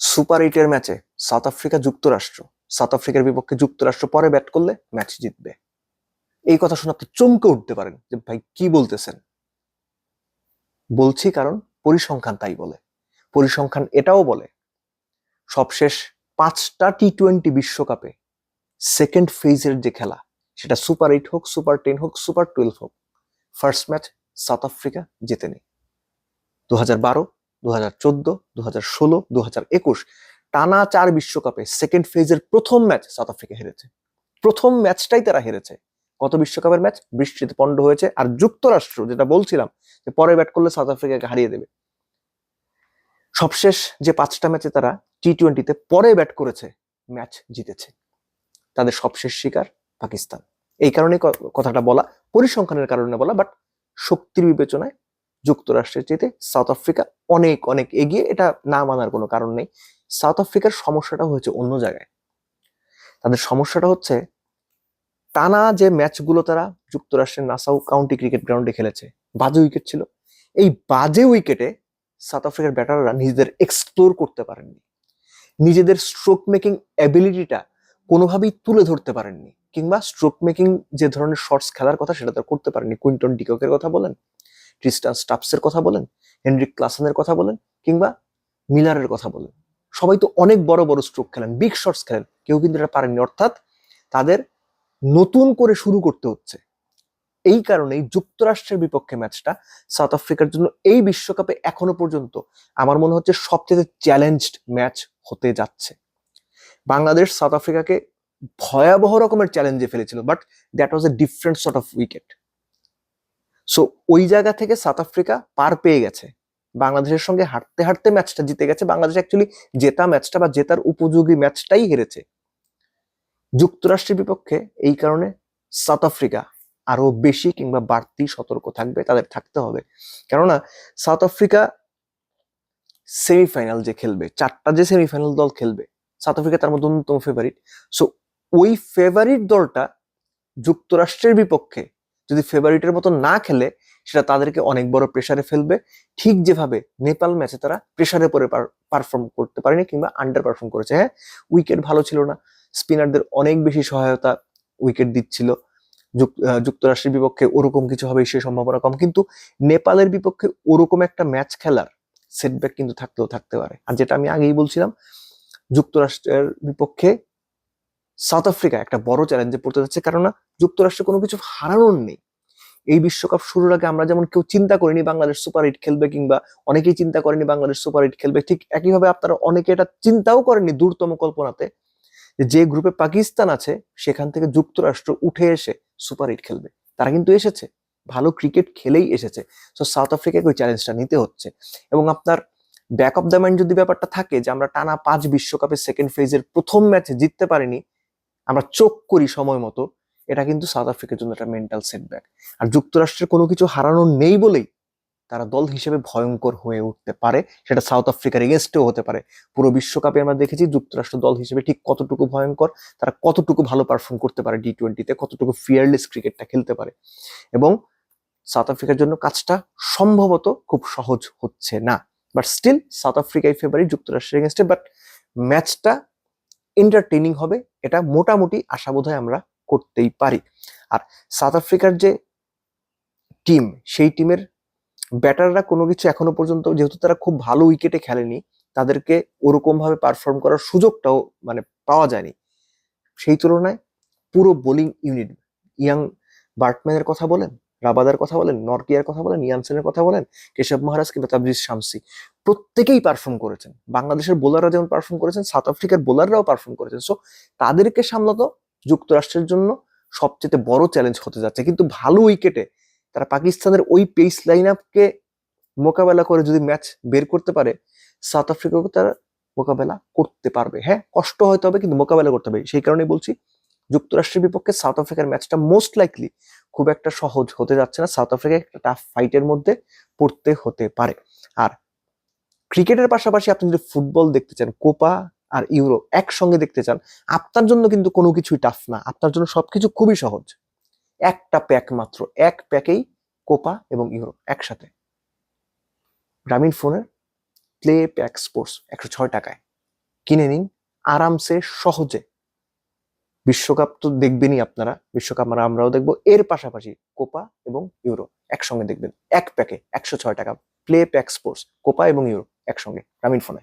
Super এইটের ম্যাচে south Africa যুক্তরাষ্ট্র, সাউথ আফ্রিকার বিপক্ষে যুক্তরাষ্ট্র পরে ব্যাট করলে ম্যাচ জিতবে। এই কথা শুনে আপনি চমকে উঠতে পারেন যে, ভাই, কি বলতেছেন? বলছি কারণ পরিসংখ্যান তাই বলে। পরিসংখ্যান এটাও বলে, সবশেষ পাঁচটা টি টোয়েন্টি বিশ্বকাপে সেকেন্ড ফেজের যে খেলা, সেটা সুপার এইট হোক, সুপার টেন হোক, সুপার টুয়েলভ হোক, ফার্স্ট ম্যাচ সাউথ আফ্রিকা জেতেনি। দু হাজার বারো দু হাজার চোদ্দ দু হাজার ষোলো দু হাজার একুশ টানা চার বিশ্বকাপে সেকেন্ড ফেজের প্রথম ম্যাচ সাউথ আফ্রিকা হেরেছে। প্রথম ম্যাচটাই তারা হেরেছে। কত বিশ্বকাপের ম্যাচ বৃষ্টিতে পণ্ড হয়েছে। আর যুক্তরাষ্ট্র, যেটা বলছিলাম যে পরে ব্যাট করলে সাউথ আফ্রিকাকে হারিয়ে দেবে। সবশেষ যে পাঁচটা ম্যাচে তারা টি টোয়েন্টিতে পরে ব্যাট করেছে ম্যাচ জিতেছে। তাদের সবশেষ শিকার পাকিস্তান। এই কারণে কথাটা বলা, পরিসংখ্যানের কারণে বলা বাট শক্তির বিবেচনায় যুক্তরাষ্ট্রের চেয়ে সাউথ আফ্রিকা অনেক অনেক এগিয়ে এটা না মানার কোনো কারণ নেই। সাউথ আফ্রিকার সমস্যাটা হয়েছে অন্য জায়গায়। তাদের সমস্যাটা হচ্ছে টানা যে ম্যাচগুলো তারা যুক্তরাষ্ট্রের নাসাউ কাউন্টি ক্রিকেট গ্রাউন্ডে খেলেছে, বাজে উইকেট ছিল। এই বাজে উইকেটে সাউথ আফ্রিকার ব্যাটাররা নিজেদের এক্সপ্লোর করতে পারেননি। নিজেদের স্ট্রোক মেকিং অ্যাবিলিটিটা কোনোভাবেই তুলে ধরতে পারেননি। কিংবা স্ট্রোক মেকিং যে ধরনের শর্টস খেলার কথা সেটা তারা করতে পারেননি। কুইন্টন ডিককের কথা বলেন। ক্রিস্টান স্টাফসের কথা বলেন হেনরিক ক্লাসনের কথা বলেন, কিংবা মিলারের কথা বলেন। সবাই তো অনেক বড় বড় স্ট্রোক খেলেন বিগ শটস খেলেন, কেউ কিন্তু এটা পারেননি। অর্থাৎ তাদের নতুন করে শুরু করতে হচ্ছে। এই কারণেই যুক্তরাষ্ট্রের বিপক্ষে ম্যাচটা সাউথ আফ্রিকার জন্য এই বিশ্বকাপে এখনও পর্যন্ত আমার মনে হচ্ছে সবচেয়ে চ্যালেঞ্জড ম্যাচ হতে যাচ্ছে। বাংলাদেশ সাউথ আফ্রিকাকে ভয়াবহ রকমের চ্যালেঞ্জে ফেলেছিল but that was a different sort of wicket so ওই জায়গা থেকে সাউথ আফ্রিকা পার পেয়ে গেছে। বাংলাদেশের সঙ্গে হাঁটতে হাঁটতে ম্যাচটা জিতে গেছে। বাংলাদেশ অ্যাকচুয়ালি জেতা ম্যাচটা বা জেতার উপযোগী ম্যাচটাই হেরেছে। যুক্তরাষ্ট্রের বিপক্ষে এই কারণে সাউথ আফ্রিকা আরও বেশি কিংবা বাড়তি সতর্ক থাকবে, তাদের থাকতে হবে। কেননা সাউথ আফ্রিকা সেমিফাইনাল যে খেলবে, চারটা যে সেমিফাইনাল দল খেলবে সাউথ আফ্রিকা তার মধ্যে অন্যতম ফেভারিট সো ওই ফেভারিট দলটা যুক্তরাষ্ট্রের বিপক্ষে যদি ফেভারিটের মতো না খেলে, সেটা তাদেরকে অনেক বড় প্রেসারে ফেলবে। ঠিক যেভাবে নেপাল ম্যাচে তারা প্রেসারে পরে পারফর্ম করতে পারেনি কিংবা আন্ডার পারফর্ম করেছে। হ্যাঁ উইকেট ভালো ছিল না। স্পিনারদের অনেক বেশি সহায়তা উইকেট দিচ্ছিল। যুক্তরাষ্ট্রের বিপক্ষে ওরকম কিছু হবে সে সম্ভাবনা কম। কিন্তু নেপালের বিপক্ষে ওরকম একটা ম্যাচ খেলার সেটব্যাক কিন্তু থাকতেও থাকতে পারে। আর যেটা আমি আগেই বলছিলাম, যুক্তরাষ্ট্রের বিপক্ষে সাউথ আফ্রিকা একটা বড় চ্যালেঞ্জে পড়তে যাচ্ছে কারণ যুক্তরাষ্ট্রে কোনো কিছু হারানোর নেই। এই বিশ্বকাপ শুরুর আগে আমরা যেমন কেউ চিন্তা করিনি বাংলাদেশ সুপার হিট খেলবে কিংবা অনেকেই চিন্তা করেনি বাংলাদেশ সুপার হিট খেলবে, ঠিক একইভাবে আপনারা অনেকে এটা চিন্তাও করেনি দূরতম কল্পনাতে যে গ্রুপে পাকিস্তান আছে, সেখান থেকে যুক্তরাষ্ট্র উঠে এসে সুপার হিট খেলবে। তারা কিন্তু এসেছে, ভালো ক্রিকেট খেলেই এসেছে। সো সাউথ আফ্রিকাকে ওই চ্যালেঞ্জটা নিতে হচ্ছে। এবং আপনার ব্যাক অফ দ্য মাইন্ড যদি ব্যাপারটা থাকে যে আমরা টানা পাঁচ বিশ্বকাপের সেকেন্ড ফেজের প্রথম ম্যাচে জিততে পারিনি আমরা চোখ করি সময় মতো, এটা কিন্তু সাউথ আফ্রিকার জন্য একটা মেন্টাল সেটব্যাক আর যুক্তরাষ্ট্রের কোনো কিছু হারানো নেই বলেই তারা দল হিসেবে ভয়ঙ্কর হয়ে উঠতে পারে। সেটা সাউথ আফ্রিকার এগেনস্টেও হতে পারে। পুরো বিশ্বকাপে আমরা দেখেছি যুক্তরাষ্ট্র দল হিসেবে ঠিক কতটুকু ভয়ঙ্কর, তারা কতটুকু ভালো পারফর্ম করতে পারে টি টোয়েন্টিতে কতটুকু ফিয়ারলেস ক্রিকেটটা খেলতে পারে। এবং সাউথ আফ্রিকার জন্য কাজটা সম্ভবত খুব সহজ হচ্ছে না। বাট স্টিল সাউথ আফ্রিকাই ফেভারিট যুক্তরাষ্ট্রের এগেনস্টে বাট ম্যাচটা এন্টারটেনিং হবে, এটা মোটামুটি আশা বোধহয় আমরা করতেই পারি। আর সাউথ আফ্রিকার যে টিম সেই টিমের ব্যাটাররা কোনো কিছু এখনও পর্যন্ত, যেহেতু তারা খুব ভালো উইকেটে খেলেনি, তাদেরকে ওরকম ভাবে পারফর্ম করার সুযোগটাও মানে পাওয়া যায়নি। সেই তুলনায় পুরো বোলিং ইউনিট ইয়াং বার্টম্যানের কথা বলেন রাবাদার কথা বলেন, নরকিয়ার কথা বলেন, ইয়ানসেনের কথা বলেন, কেশব মহারাজ কিংবা তাবজিজ শামসি, প্রত্যেকেই পারফর্ম করেছেন। বাংলাদেশের বোলাররা যেমন পারফর্ম করেছেন সাউথ আফ্রিকার বোলাররাও পারফর্ম করেছেন। সো তাদেরকে সামলাতো যুক্তরাষ্ট্রের জন্য সবচেয়ে বড় চ্যালেঞ্জ হতে যাচ্ছে। কিন্তু ভালো উইকেটে তারা পাকিস্তানের ওই পেস লাইন আপকে মোকাবেলা করে যদি ম্যাচ বের করতে পারে সাউথ আফ্রিকাকে তারা মোকাবেলা করতে পারবে। হ্যাঁ কষ্ট হয়তো হবে, কিন্তু মোকাবেলা করতে হবে। সেই কারণেই বলছি, যুক্তরাষ্ট্রের বিপক্ষে সাউথ আফ্রিকার ম্যাচটা মোস্ট লাইকলি খুব একটা সহজ হতে যাচ্ছে না। সাউথ আফ্রিকায় একটা টাফ ফাইটের মধ্যে পড়তে হতে পারে। আর ক্রিকেটের পাশাপাশি আপনি যদি ফুটবল দেখতে চান, কোপা আর ইউরো একসঙ্গে দেখতে চান, আপনার জন্য কিন্তু কোনো কিছুই টাফ না। আপনার জন্য সবকিছু খুবই সহজ। একটা প্যাক মাত্র, এক প্যাকেই কোপা এবং ইউরো একসাথে। গ্রামীণ ফোনের প্লে প্যাক স্পোর্টস একশো ছয় টাকায়। কিনে নিন, আরামসে, সহজে বিশ্বকাপ তো দেখবেনই আপনারা, বিশ্বকাপ আমরা, আমরাও দেখব। এর পাশাপাশি কোপা এবং ইউরো একসঙ্গে দেখবেন। এক প্যাকে একশো ছয় টাকা, প্লে প্যাক স্পোর্টস, কোপা এবং ইউরো একসঙ্গে, গ্রামীণ ফোনে।